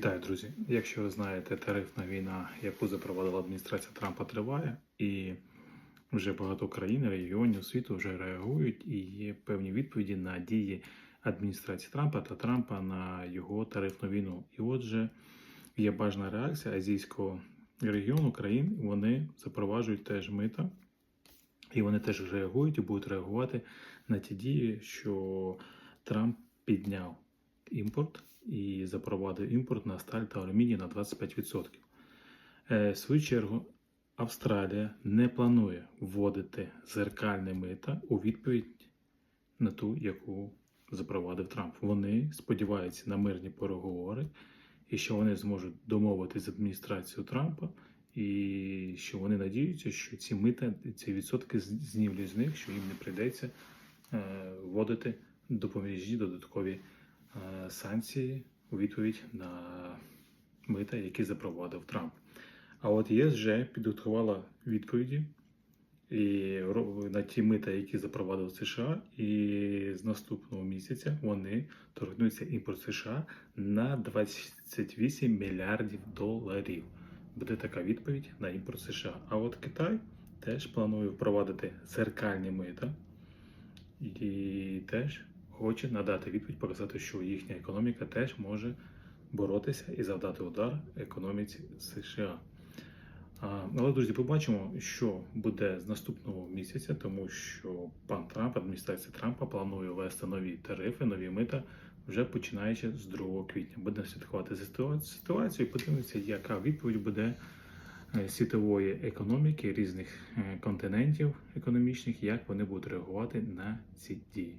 Вітаю, друзі. Якщо ви знаєте, тарифна війна, яку запровадила адміністрація Трампа, триває, і вже багато країн, регіонів світу вже реагують і є певні відповіді на дії адміністрації Трампа та Трампа на його тарифну війну. І отже, є бажана реакція азійського регіону країн. Вони запроваджують теж мита, і вони теж реагують і будуть реагувати на ті дії, що Трамп підняв імпорт і запровадив імпорт на сталь та алюміній на 25%. Е, В свою чергу, Австралія не планує вводити зеркальне мита у відповідь на ту, яку запровадив Трамп. Вони сподіваються на мирні переговори і що вони зможуть домовитися з адміністрацією Трампа, і що вони надіються, що ці мита, ці відсотки знімлять з них, що їм не прийдеться е, вводити допоміжні додаткові санкції у відповідь на мита, які запровадив Трамп. А от ЄС вже підготувала відповіді і на ті мита, які запровадив США, і з наступного місяця вони торгнуться імпорт США на 28 мільярдів доларів. Буде така відповідь на імпорт США. А от Китай теж планує впровадити зеркальні мита і теж хоче надати відповідь, показати, що їхня економіка теж може боротися і завдати удар економіці США. Але, друзі, побачимо, що буде з наступного місяця, тому що пан Трамп, адміністрація Трампа планує ввести нові тарифи, нові мита вже починаючи з 2 квітня. Будемо слідкувати за ситуацією, подивимося, яка відповідь буде е, світової економіки різних е, континентів економічних, як вони будуть реагувати на ці дії.